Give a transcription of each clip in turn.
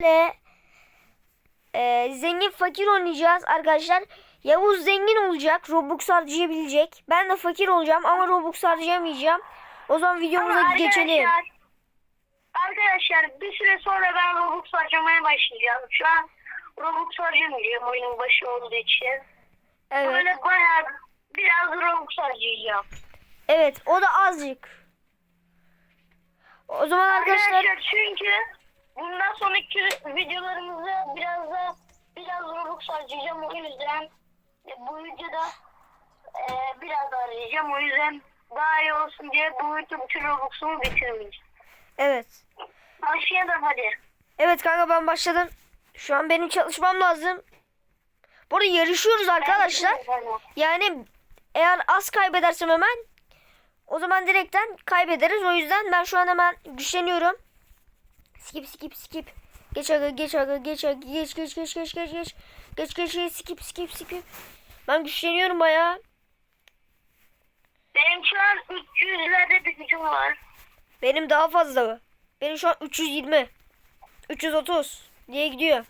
Ve e, zengin fakir oynayacağız arkadaşlar. Yavuz zengin olacak. Robux harcayabilecek. Ben de fakir olacağım ama Robux harcayamayacağım. O zaman videomuza Ama geçelim. Arkadaşlar, arkadaşlar bir süre sonra ben Robux harcamaya başlayacağım. Şu an Robux harcamayacağım oyunun başı olduğu için. Evet. Böyle bayağı biraz Robux harcayacağım. Evet o da azıcık. O zaman arkadaşlar Arkadaşlar çünkü bundan sonraki videolarımızda biraz da biraz Robux harcayacağım. O yüzden e, bu videoda e, biraz harcayacağım. O yüzden daha iyi olsun diye bu video bütün Robux'umu bitirmeyeceğim. evet. Başlayalım hadi. Evet kanka ben başladım. Şu an benim çalışmam lazım. Bu arada yarışıyoruz arkadaşlar. Yani eğer az kaybedersem hemen o zaman direkten kaybederiz. O yüzden ben şu an hemen güçleniyorum. Skip skip skip. Geç aga geç aga geç aga geç geç geç geç geç geç. Geç geç geç skip skip skip. Ben güçleniyorum bayağı. Benim şu an 300'lerde bir gücüm var. Benim daha fazla. Benim şu an 320. 330 diye gidiyor.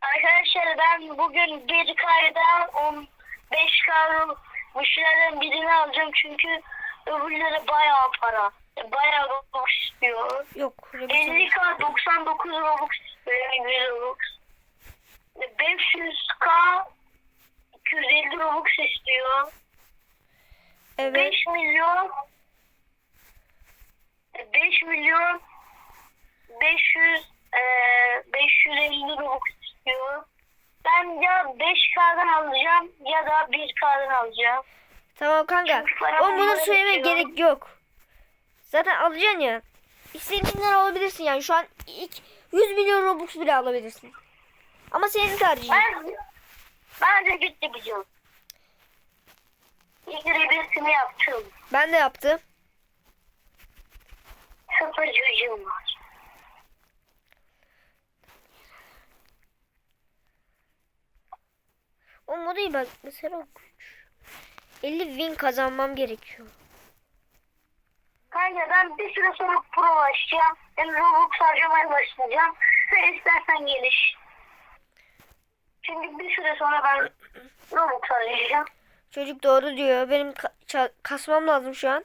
Arkadaşlar ben bugün bir kayda 15 karın müşterilerin birini alacağım çünkü öbürleri bayağı para. Bayağı Robux istiyor. Yok. 50k 99 Robux. 50 Robux. 500k 250 Robux istiyor. Evet. 5 milyon 5 milyon 500 eee 550 Robux istiyor. Ben ya 5K'dan alacağım ya da 1K'dan alacağım. Tamam kanka. Oğlum bunu söylemeye gerek yok. Zaten alacaksın ya. İstediğinden alabilirsin yani. Şu an ilk 100 milyon Robux bile alabilirsin. Ama senin tercihin. Ben ben de gitti biliyorum. İlk birisini yaptım. Ben de yaptım. Sıfır çocuğum var. O modu iyi bak. Mesela güç. 50 win kazanmam gerekiyor. Kanka ben bir süre sonra pro başlayacağım. Yani Robux harcamaya başlayacağım. Sen istersen geliş. Çünkü bir süre sonra ben Robux harcayacağım. Çocuk doğru diyor. Benim ka- kasmam lazım şu an.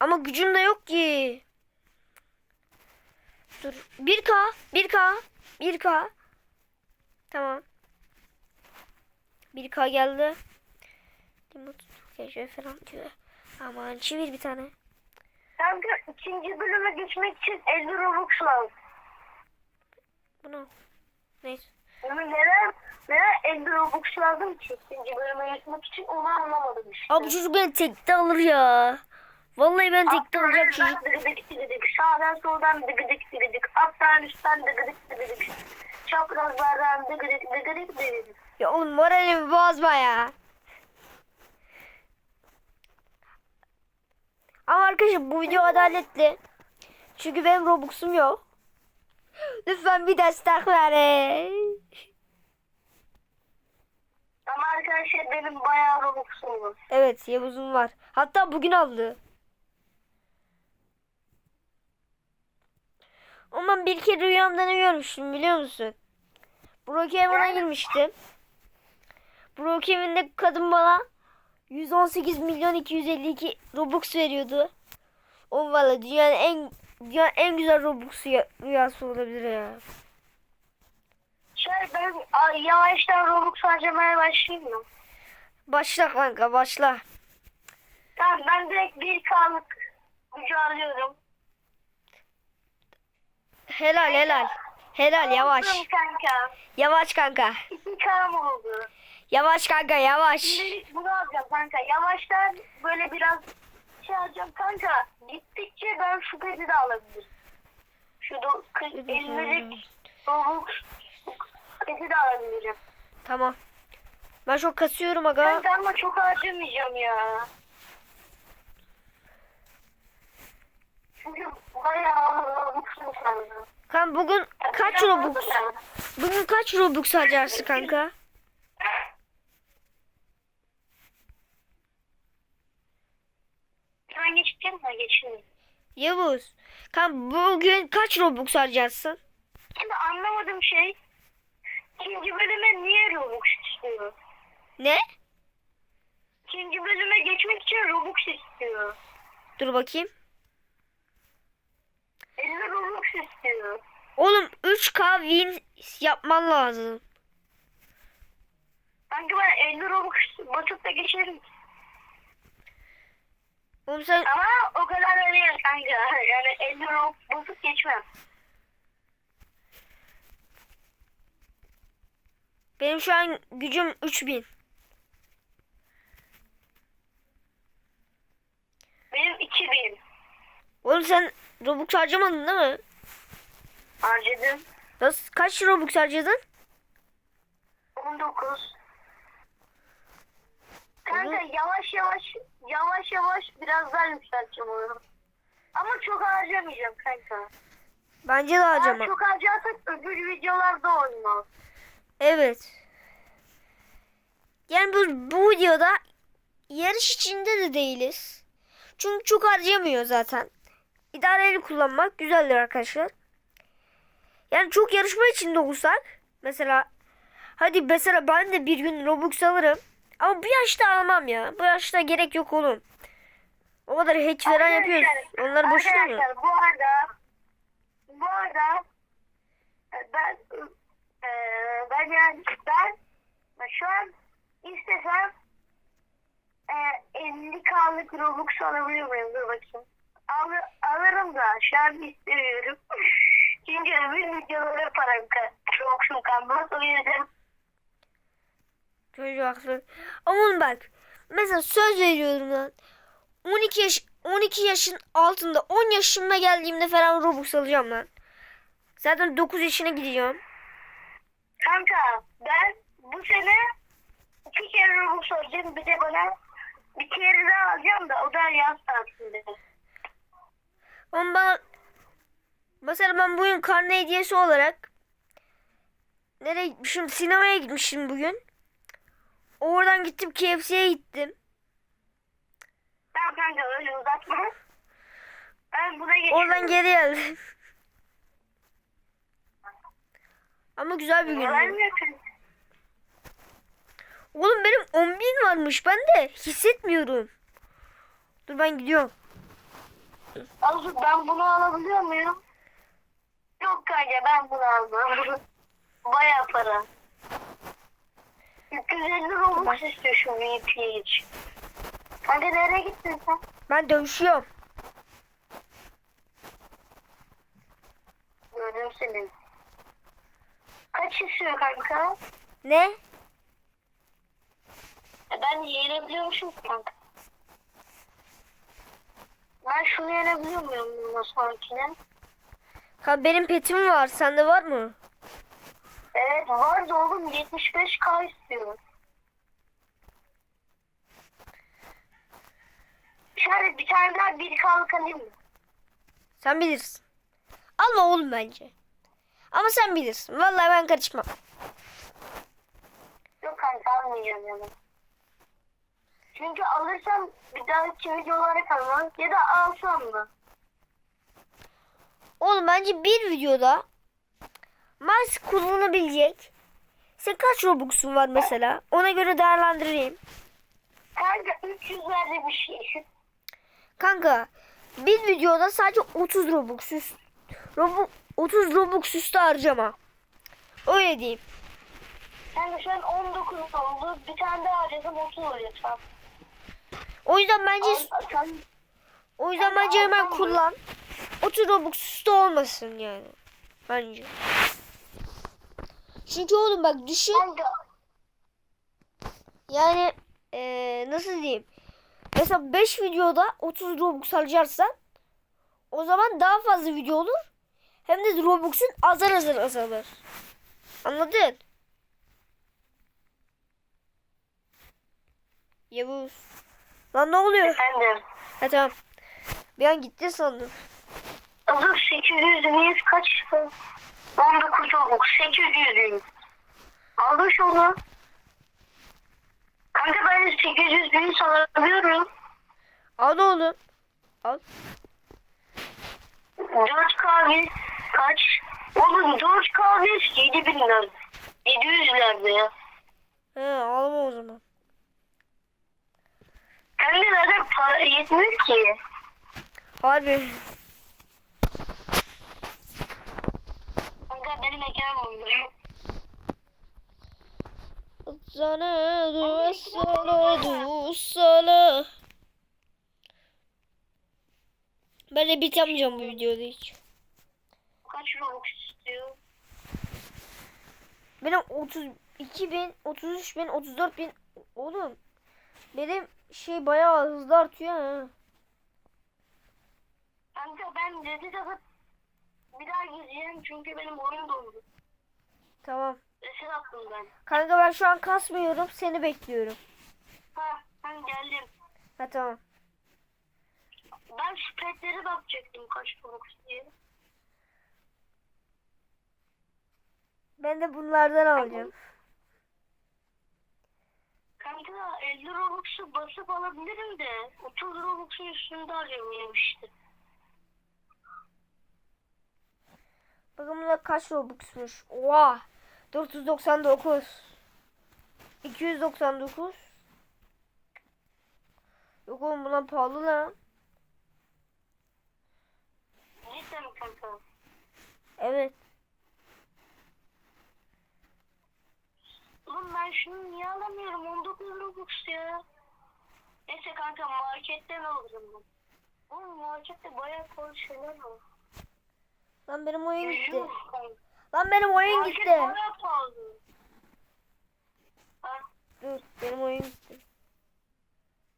Ama gücüm de yok ki. Dur. 1K. 1K. 1K. Tamam. 1K geldi. Gece falan diyor. Aman çevir bir tane. Kanka ikinci bölüme geçmek için 50 Robux lazım. Bunu. Neyse. Ama neden, neden 50 Robux lazım ki ikinci bölüme geçmek için onu anlamadım işte. Abi çocuk beni tekte alır ya. Vallahi ben tekte alacak çocuk. Dıgıdık dıgıdık, sağdan soldan dıgıdık dıgıdık, alttan üstten dıgıdık dıgıdık, çaprazlardan dıgıdık dıgıdık dıgıdık. Ya oğlum moralimi bozma ya. Ama arkadaşlar bu video adaletli. Çünkü benim Robux'um yok. Lütfen bir destek verin. Ama arkadaşlar benim bayağı Robux'um var. Evet Yavuz'um var. Hatta bugün aldı. Ama bir kere rüyamda ne görmüştüm biliyor musun? Brookhaven'a girmiştim. Brookhaven'de kadın bana 118 milyon 252 Robux veriyordu. O valla dünyanın en dünyanın en güzel Robux ya- rüyası olabilir ya. Şey ben yavaştan Robux harcamaya başlayayım mı? Başla kanka başla. Tamam ben direkt bir K'lık gücü alıyorum. Helal helal. Helal yavaş. Kanka. Yavaş kanka. 2 K'm oldu. Yavaş kanka yavaş. Şimdilik bunu alacağım kanka. Yavaştan böyle biraz şey alacağım kanka. Gittikçe ben şu peti de alabilirim. Şu do, kırk- 50'lik Robux peti de alabilirim. Tamam. Ben çok kasıyorum aga. Kanka ama çok harcamayacağım ya. Çünkü bayağı Robux'um sandım. Kan bugün kaç Robux? Bugün kaç Robux harcarsın kanka? Ben geçeceğim mi? Geçeyim. Yavuz. Kan bugün kaç Robux harcarsın? Şimdi anlamadığım şey ikinci bölüme niye Robux istiyor? Ne? İkinci bölüme geçmek için Robux istiyor. Dur bakayım. 50 Robux istiyor. Oğlum 3K win yapman lazım. Sanki ben 50 Robux basıp da geçerim. Oğlum sen Ama o kadar da değil kanka. Yani 50 Robux basıp geçmem. benim şu an gücüm 3000. Benim 2000 Oğlum sen Robux harcamadın değil mi? harcadım. Nasıl kaç Robux harcadın? 19. Kanka yavaş yavaş yavaş yavaş biraz daha yükselteceğim onu. Ama çok harcamayacağım kanka. Bence de Eğer harcama. çok harcarsak öbür videolarda olmaz. Evet. Yani bu, bu videoda yarış içinde de değiliz. Çünkü çok harcamıyor zaten. İdareli kullanmak güzeldir arkadaşlar. Yani çok yarışma içinde olsak mesela hadi mesela ben de bir gün Robux alırım. Ama bu yaşta almam ya. Bu yaşta gerek yok oğlum. O kadar hack falan yapıyoruz. Onlar boşuna mı? Arkadaşlar bu arada bu arada e, ben e, ben yani ben şu an istesem e, 50k'lık Robux alabiliyor muyum? Dur bakayım. Al, alırım da şu an istemiyorum. Çünkü öbür videolara param ka- Robux'um kalmaz. O yüzden Çocuğu haklı. Ama oğlum bak. Mesela söz veriyorum lan. 12 yaş 12 yaşın altında 10 yaşıma geldiğimde falan Robux alacağım lan. Zaten 9 yaşına gideceğim. kanka ben bu sene iki kere Robux alacağım. Bir de bana bir kere daha alacağım da o da yaz tatilinde. Ama bana mesela ben bugün karne hediyesi olarak nereye gitmişim? Sinemaya gitmişim bugün. Oradan gittim KFC'ye gittim. Tamam kanka öyle uzatma. Ben buna geçiyorum. Oradan geri geldim. Ama güzel bir kanka. Oğlum benim 10 bin varmış. Ben de hissetmiyorum. Dur ben gidiyorum. Azıcık ben bunu alabiliyor muyum? Yok kanka ben bunu almam. Baya para. 250 Robux istiyor şu VPH. Kanka nereye gittin sen? Ben dövüşüyorum. Gördüm seni. Kaç istiyor kanka? Ne? E ben yenebiliyormuşum kanka. Ben şunu yenebiliyor muyum bundan sonrakine? Ha benim petim var. Sende var mı? Evet vardı oğlum 75k istiyor. Şöyle bir tane daha bir kalk alayım mı? Sen bilirsin. Alma oğlum bence. Ama sen bilirsin. Vallahi ben karışmam. Yok kanka almayacağım yani. Çünkü alırsam bir dahaki videolara kalmaz ya da alsam mı? Oğlum bence bir videoda Mars kullanabilecek. Sen kaç Robux'un var mesela? Ona göre değerlendireyim. Kanka 300'lerde bir şey. Kanka bir videoda sadece 30 Robux üst, Robu, 30 Robux üstü harcama. Öyle diyeyim. Kanka şu an 19 oldu. Bir tane daha harcasam 30 olacak. O yüzden bence Al- o yüzden bence hemen kullan. 30 Robux üstü olmasın yani. Bence. Çünkü oğlum bak düşün. Yani eee, nasıl diyeyim? Mesela 5 videoda 30 Robux harcarsan o zaman daha fazla video olur. Hem de Robux'un azar azar azalır. Anladın? Yavuz. Lan ne oluyor? efendim. Ha tamam. Bir an gitti sandım. Azık 800 miyiz kaç? 19 olduk. 800 miyiz? Aldım şu onu. Kanka ben 800 bin alabiliyorum. Al oğlum. Al. 4K kaç? Oğlum 4K 7000 lira. 700 lira ya. He alma o zaman. De zaten para yetmiyor ki. Harbi. Benim ekranım olmuyor. Sana sana sana. Ben de bitemeyeceğim bu videoda hiç. Kaç Robux istiyor? Benim 32 bin, 33 bin, 34 bin. Oğlum benim şey bayağı hızlı artıyor ha. Kanka ben Reddit atıp bir daha gireceğim çünkü benim oyun dondu. Tamam. Reset attım ben. Kanka ben şu an kasmıyorum. Seni bekliyorum. Ha ben geldim. Ha tamam. Ben spreadlere bakacaktım kaç Robux diye. Ben de bunlardan alacağım. Kanka 50 Robux'u basıp alabilirim de 30 Robux'un üstünde alıyorum işte. Bakın bunlar kaç Robux'muş. Oha. 499. 299. Yok oğlum bunlar pahalı lan. Cidden mi kanka? Evet. Oğlum ben şunu niye alamıyorum? 19 Robux ya. Neyse kanka marketten alırım ben. Oğlum markette bayağı pahalı şeyler var. Lan benim oyun gitti. Lan benim oyun gitti. Dur benim oyun gitti.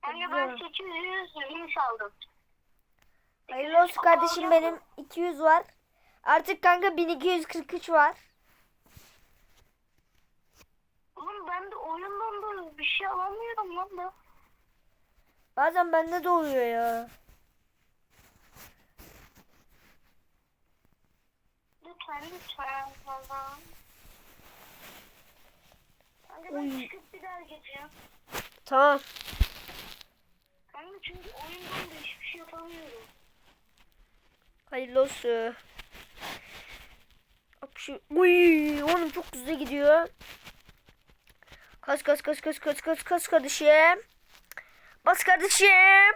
Kanka ben 800 wins aldım. Hayırlı olsun kardeşim benim 200 var. Artık kanka 1243 var. Oğlum ben de oyundan da bir şey alamıyorum lan da. Bazen bende de oluyor ya. Lütfen lütfen baba. Kanka ben Oy. çıkıp bir daha geçeceğim. Tamam. Kanka çünkü oyundan da hiçbir şey yapamıyorum. Hayırlı olsun. Uy, oğlum çok hızlı gidiyor. Kaç kaç kaç kaç kaç kaç kaç kardeşim. Bas kardeşim.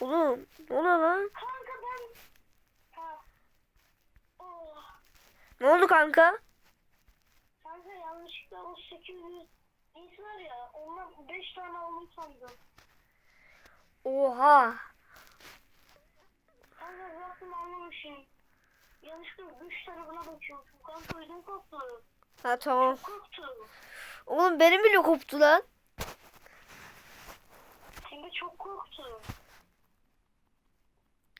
Oğlum ne oluyor lan? Kanka ben... Ha. Oh. Ne oldu kanka? Kanka yanlışlıkla o 800 ins var ya ondan 5 tane aldım sandım. Oha. Kanka baktım anlamışım. Yanlışlıkla 3 tane buna bakıyorum. Kanka ödüm koptu. Ha tamam. Koptu. Oğlum benim bile koptu lan. Şimdi çok korktum.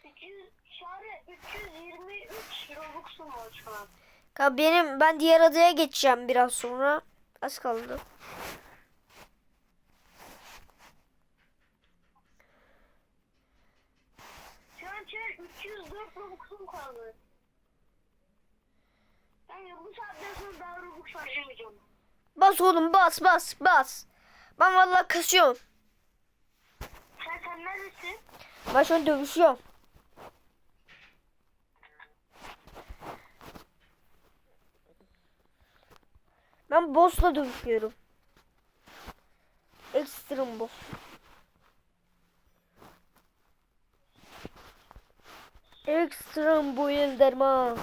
300, Şare 323 Robux'um var şu an. Kanka benim ben diğer adaya geçeceğim biraz sonra. Az kaldı. Şu an Şare 304 Robux'um kaldı. Yani bu saatten sonra daha Robux harcamayacağım. Bas oğlum bas bas bas. Ben vallahi kasıyorum. Sen sen neredesin? Ben şu an dövüşüyorum. Ben boss'la dövüşüyorum. Ekstrem boss. Ekstrem bu derman.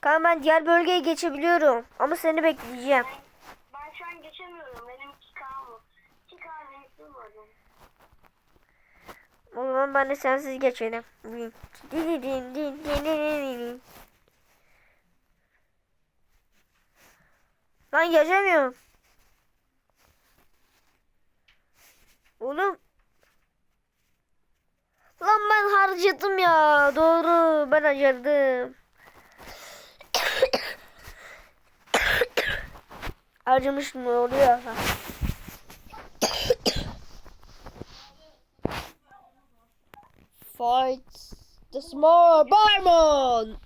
Kanka ben diğer bölgeye geçebiliyorum. Ama seni bekleyeceğim. Ben, ben şu an geçemiyorum. Benim 2K mı? 2K renklim var benim. O zaman ben de sensiz geçelim. Lan geçemiyorum. Oğlum. Lan ben harcadım ya. Doğru ben harcadım. Harcamışım ne oluyor? The small barman.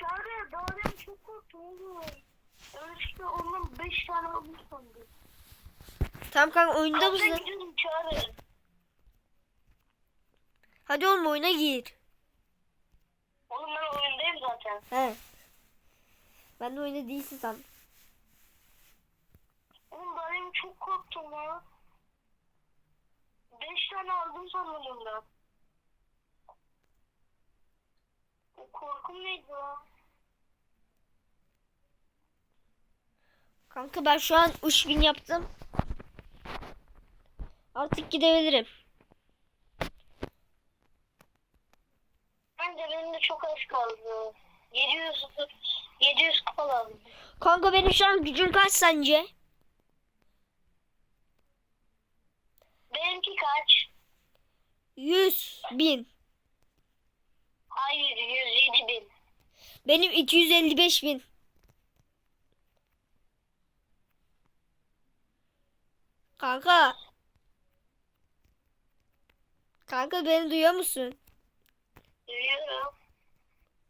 Şare daha çok korktum oğlum. yanlışlıkla onun 5 tane almış sandım. Tamam kanka oyunda mısın? gidiyorum. Hadi oğlum oyuna gir. Oğlum ben oyundayım zaten. He. Ben de oyunda değilsin sandım. Oğlum benim çok korktum ya. 5 tane aldım sandım ben. O korkum neydi? Kanka ben şu an 3000 yaptım. Artık gidebilirim. Bence benim de çok az kaldı. 700 700 kupa lazım. Kanka benim şu an gücüm kaç sence? Benimki kaç? 100 bin. Benim 255 bin. Kanka. Kanka beni duyuyor musun? Duyuyorum.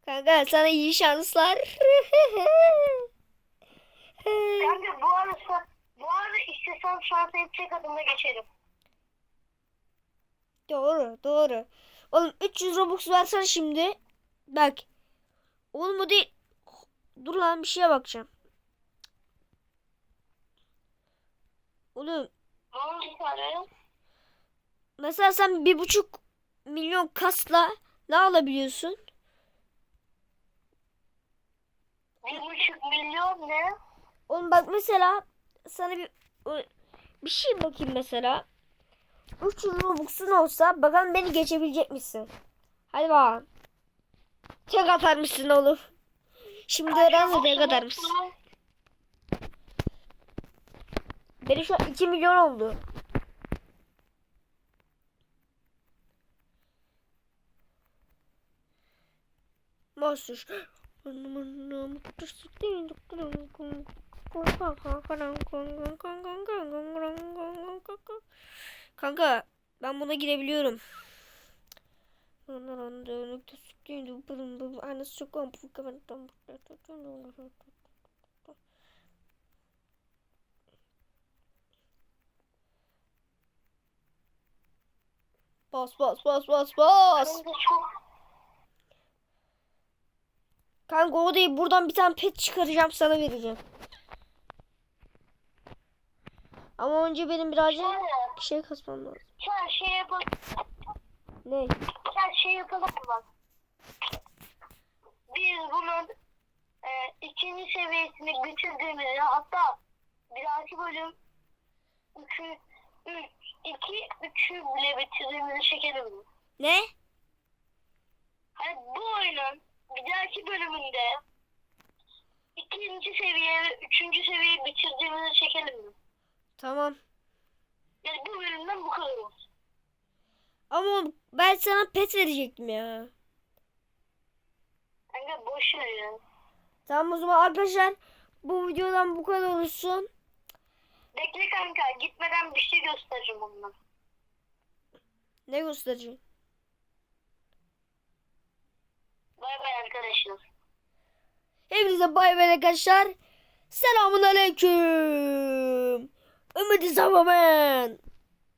Kanka sana iyi şanslar. Kanka bu arada bu arada istesem şansa tek adımda geçerim. doğru doğru. Oğlum 300 Robux versen şimdi. Bak. Oğlum o değil. Dur lan bir şeye bakacağım. Oğlum mesela sen bir buçuk milyon kasla ne alabiliyorsun? Bir buçuk milyon ne? Oğlum bak mesela sana bir bir şey bakayım mesela. 300 Robux'un olsa bakalım beni geçebilecek misin? Hadi bakalım. Tek atar mısın oğlum? Şimdi öğren de tek atar mısın? Benim şu an 2 milyon oldu. Mahsus. Kanka ben buna girebiliyorum. Bas bas bas bas bas. Kanka o değil buradan bir tane pet çıkaracağım sana vereceğim. Ama önce benim birazcık şey kasmam lazım. sen şey yapalım. Ne? Sen şey yapalım mı bak. Biz bunun e, ikinci seviyesini bitirdiğimizde hatta bir dahaki bölüm üçü, üç, iki, üçü bile bitirdiğimizi çekelim mi? Ne? Hani bu oyunun bir dahaki bölümünde ikinci seviye ve üçüncü seviyeyi bitirdiğimizi çekelim mi? Tamam. Yani bu bölümden bu kadar olsun. Ama ben sana pet verecektim ya. Kanka boş ver ya. Tamam o zaman arkadaşlar bu videodan bu kadar olsun. Bekle kanka gitmeden bir şey göstereceğim ondan. Ne göstereceğim? Bay bay arkadaşlar. Hepinize bay bay arkadaşlar. Selamun aleyküm. Ümidi Zavamen.